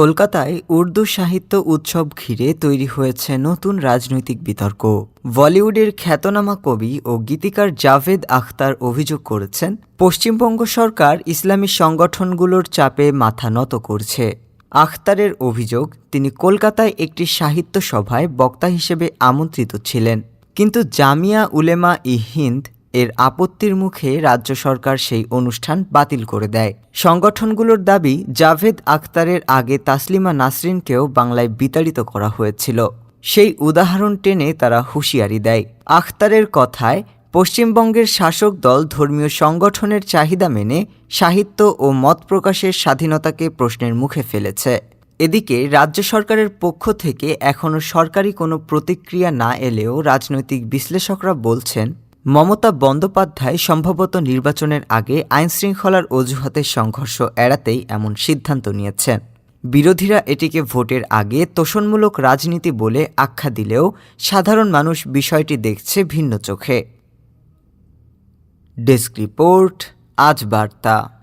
কলকাতায় উর্দু সাহিত্য উৎসব ঘিরে তৈরি হয়েছে নতুন রাজনৈতিক বিতর্ক। বলিউডের খ্যাতনামা কবি ও গীতিকার জাভেদ আখতার অভিযোগ করেছেন, পশ্চিমবঙ্গ সরকার ইসলামী সংগঠনগুলোর চাপে মাথা নত করছে। আখতারের অভিযোগ, তিনি কলকাতায় একটি সাহিত্য সভায় বক্তা হিসেবে আমন্ত্রিত ছিলেন। কিন্তু জামিয়া উলেমা ই হিন্দ এর আপত্তির মুখে রাজ্য সরকার সেই অনুষ্ঠান বাতিল করে দেয়। সংগঠনগুলোর দাবি, জাভেদ আখতারের আগে তাসলিমা নাসরিনকেও বাংলায় বিতাড়িত করা হয়েছিল। সেই উদাহরণ টেনে তারা হুঁশিয়ারি দেয়। আখতারের কথায়, পশ্চিমবঙ্গের শাসক দল ধর্মীয় সংগঠনের চাহিদা মেনে সাহিত্য ও মত প্রকাশের স্বাধীনতাকে প্রশ্নের মুখে ফেলেছে। এদিকে রাজ্য সরকারের পক্ষ থেকে এখনও সরকারি কোনো প্রতিক্রিয়া না এলেও রাজনৈতিক বিশ্লেষকরা বলছেন মমতা বন্দ্যোপাধ্যায় সম্ভবত নির্বাচনের আগে আইনশৃঙ্খলার অজুহাতে সংঘর্ষ এড়াতেই এমন সিদ্ধান্ত নিয়েছেন। বিরোধীরা এটিকে ভোটের আগে তোষণমূলক রাজনীতি বলে আখ্যা দিলেও সাধারণ মানুষ বিষয়টি দেখছে ভিন্ন চোখে। ডেস্ক রিপোর্ট, আজ বার্তা।